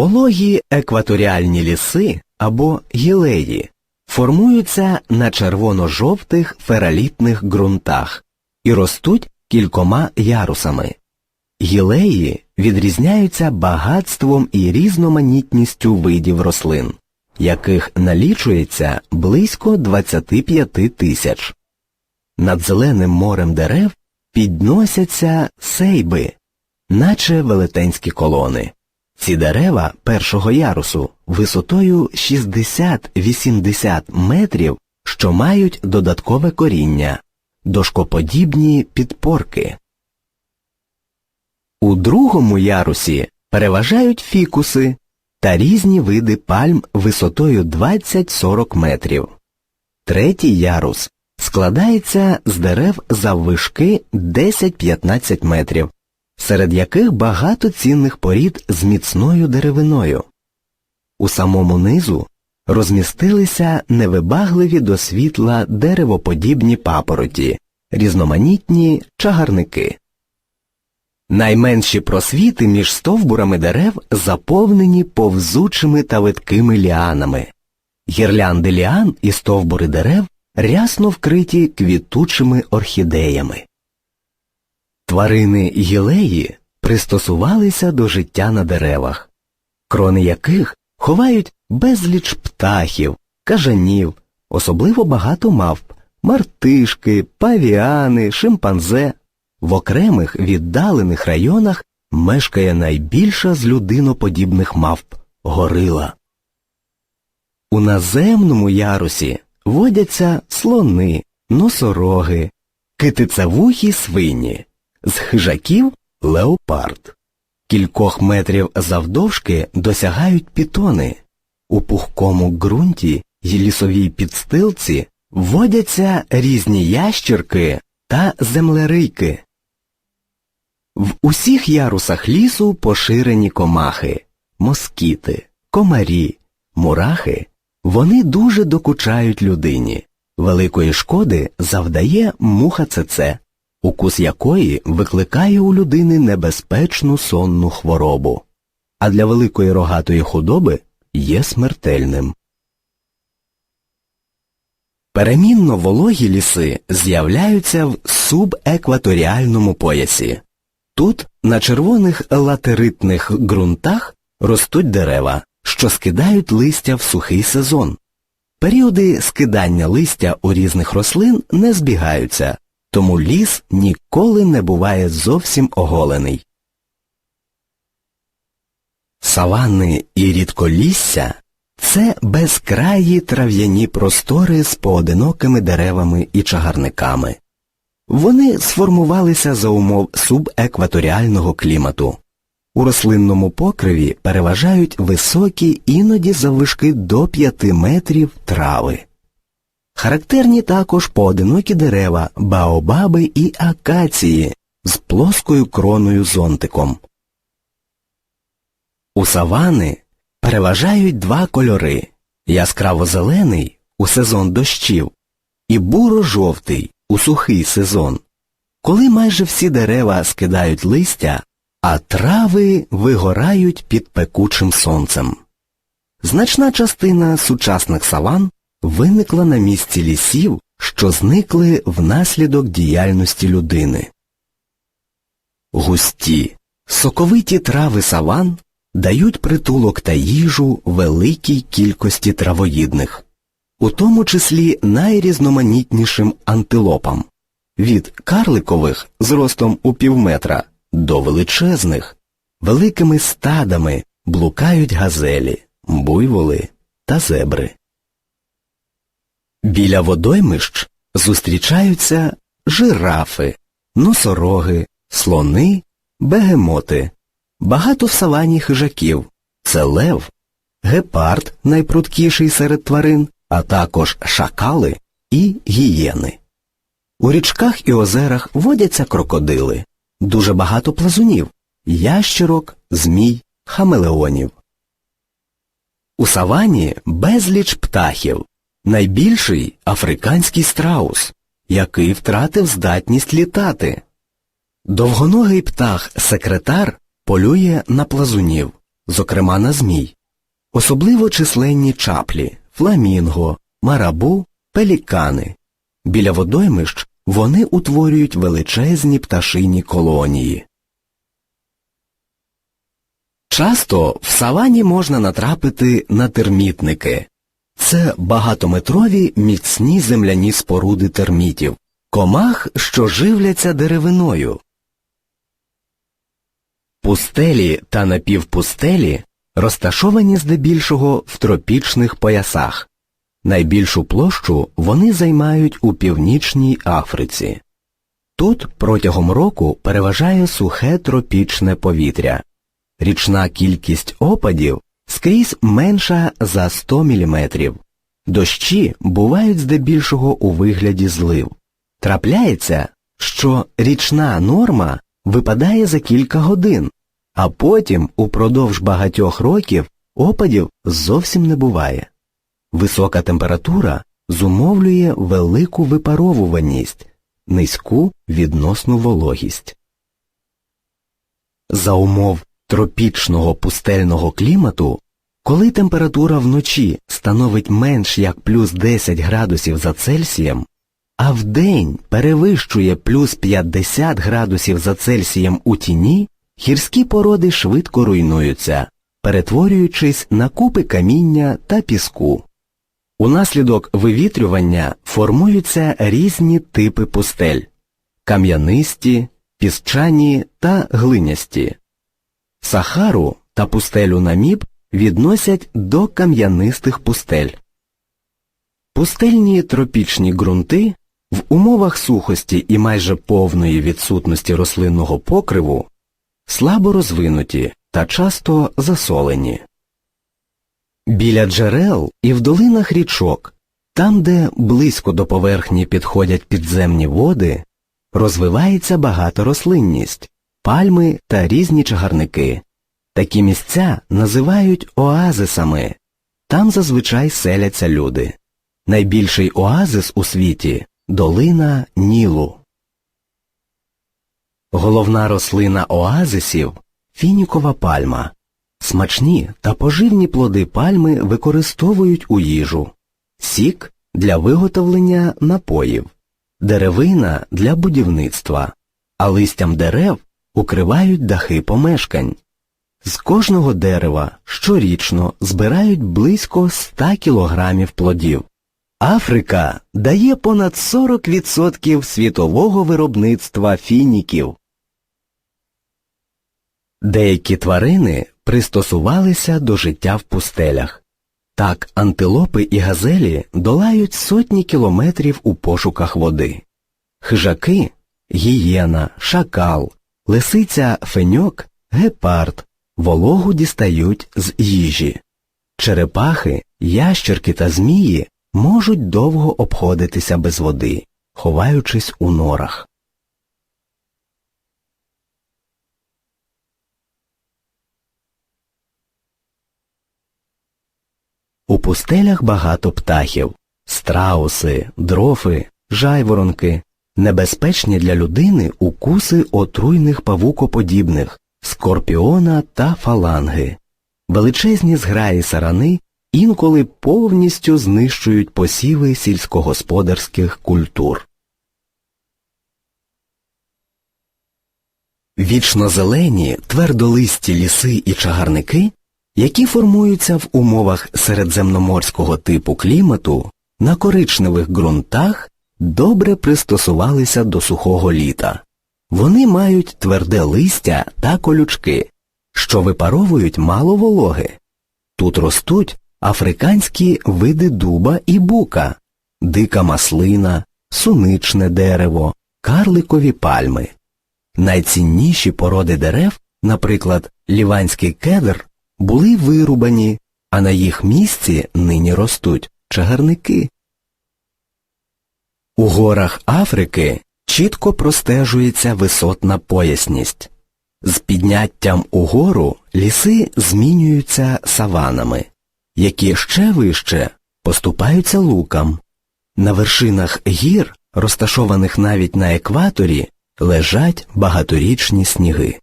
Вологі екваторіальні ліси або гілеї формуються на червоно-жовтих фералітних ґрунтах і ростуть кількома ярусами. Гілеї відрізняються багатством і різноманітністю видів рослин, яких налічується близько 25 тисяч. Над зеленим морем дерев підносяться сейби, наче велетенські колони. Ці дерева першого ярусу висотою 60-80 метрів, що мають додаткове коріння, дошкоподібні підпорки. У другому ярусі переважають фікуси та різні види пальм висотою 20-40 метрів. Третій ярус складається з дерев заввишки 10-15 метрів, серед яких багато цінних порід з міцною деревиною. У самому низу розмістилися невибагливі до світла деревоподібні папороті, різноманітні чагарники. Найменші просвіти між стовбурами дерев заповнені повзучими та видкими ліанами. Гірлянди ліан і стовбури дерев рясно вкриті квітучими орхідеями. Тварини гілеї пристосувалися до життя на деревах, крони яких ховають безліч птахів, кажанів, особливо багато мавп, мартишки, павіани, шимпанзе. В окремих віддалених районах мешкає найбільша з людиноподібних мавп горила. У наземному ярусі водяться слони, носороги, китицевухі свині, з хижаків леопард. Кількох метрів завдовжки досягають пітони. У пухкому ґрунті й лісовій підстилці водяться різні ящірки та землерийки. В усіх ярусах лісу поширені комахи, москіти, комарі, мурахи. Вони дуже докучають людині. Великої шкоди завдає муха цеце, укус якої викликає у людини небезпечну сонну хворобу, а для великої рогатої худоби є смертельним. Перемінно вологі ліси з'являються в субекваторіальному поясі. Тут на червоних латеритних ґрунтах ростуть дерева, що скидають листя в сухий сезон. Періоди скидання листя у різних рослин не збігаються, тому ліс ніколи не буває зовсім оголений. Саванни і рідколісся це безкраї трав'яні простори з поодинокими деревами і чагарниками. Вони сформувалися за умов субекваторіального клімату. У рослинному покриві переважають високі, іноді заввишки до 5 метрів трави. Характерні також поодинокі дерева, баобаби і акації з плоскою кроною зонтиком. У савани переважають два кольори яскраво-зелений у сезон дощів і буро-жовтий у сухий сезон, коли майже всі дерева скидають листя, а трави вигорають під пекучим сонцем. Значна частина сучасних саван виникла на місці лісів, що зникли внаслідок діяльності людини. Густі, соковиті трави саван дають притулок та їжу великій кількості травоїдних, у тому числі найрізноманітнішим антилопам, від карликових з ростом у півметра до величезних, великими стадами блукають газелі, буйволи та зебри. Біля водоймищ зустрічаються жирафи, носороги, слони, бегемоти, багато в савані хижаків, це лев, гепард найпрудкіший серед тварин, а також шакали і гієни. У річках і озерах водяться крокодили, дуже багато плазунів, ящерок, змій, хамелеонів. У савані безліч птахів, найбільший африканський страус, який втратив здатність літати. Довгоногий птах секретар полює на плазунів, зокрема на змій. Особливо численні чаплі, фламінго, марабу, пелікани. Біля водоймищ вони утворюють величезні пташині колонії. Часто в савані можна натрапити на термітники. Це багатометрові міцні земляні споруди термітів, комах, що живляться деревиною. Пустелі та напівпустелі розташовані здебільшого в тропічних поясах. Найбільшу площу вони займають у північній Африці. Тут протягом року переважає сухе тропічне повітря. Річна кількість опадів скрізь менша за 100 мм. Дощі бувають здебільшого у вигляді злив. Трапляється, що річна норма випадає за кілька годин, а потім упродовж багатьох років опадів зовсім не буває. Висока температура зумовлює велику випаровуваність, низьку відносну вологість. За умов тропічного пустельного клімату, коли температура вночі становить менш як плюс 10 градусів за Цельсієм, а вдень перевищує плюс 50 градусів за Цельсієм у тіні, гірські породи швидко руйнуються, перетворюючись на купи каміння та піску. Унаслідок вивітрювання формуються різні типи пустель кам'янисті, піщані та глинясті. Сахару та пустелю Наміб відносять до кам'янистих пустель. Пустельні тропічні ґрунти в умовах сухості і майже повної відсутності рослинного покриву слабо розвинуті та часто засолені. Біля джерел і в долинах річок, там, де близько до поверхні підходять підземні води, розвивається багаторослинність, пальми та різні чагарники. Такі місця називають оазисами. Там зазвичай селяться люди. Найбільший оазис у світі долина Нілу. Головна рослина оазисів фінікова пальма. Смачні та поживні плоди пальми використовують у їжу, сік для виготовлення напоїв, деревина для будівництва, а листям дерев укривають дахи помешкань. З кожного дерева щорічно збирають близько 100 кілограмів плодів. Африка дає понад 40% світового виробництва фініків. Деякі тварини пристосувалися до життя в пустелях. Так антилопи і газелі долають сотні кілометрів у пошуках води. Хижаки гієна, шакал, лисиця феньок, гепард вологу дістають з їжі. Черепахи, ящерки та змії можуть довго обходитися без води, ховаючись у норах. У пустелях багато птахів страуси, дрофи, жайворонки, небезпечні для людини укуси отруйних павукоподібних, скорпіона та фаланги. Величезні зграї сарани інколи повністю знищують посіви сільськогосподарських культур. Вічнозелені твердолисті ліси і чагарники, які формуються в умовах середземноморського типу клімату, на коричневих ґрунтах добре пристосувалися до сухого літа. Вони мають тверде листя та колючки, що випаровують мало вологи. Тут ростуть африканські види дуба і бука, дика маслина, суничне дерево, карликові пальми. Найцінніші породи дерев, наприклад, ліванський кедр, були вирубані, а на їх місці нині ростуть чагарники. У горах Африки чітко простежується висотна поясність. З підняттям угору ліси змінюються саванами, які ще вище поступаються лукам. На вершинах гір, розташованих навіть на екваторі, лежать багаторічні сніги.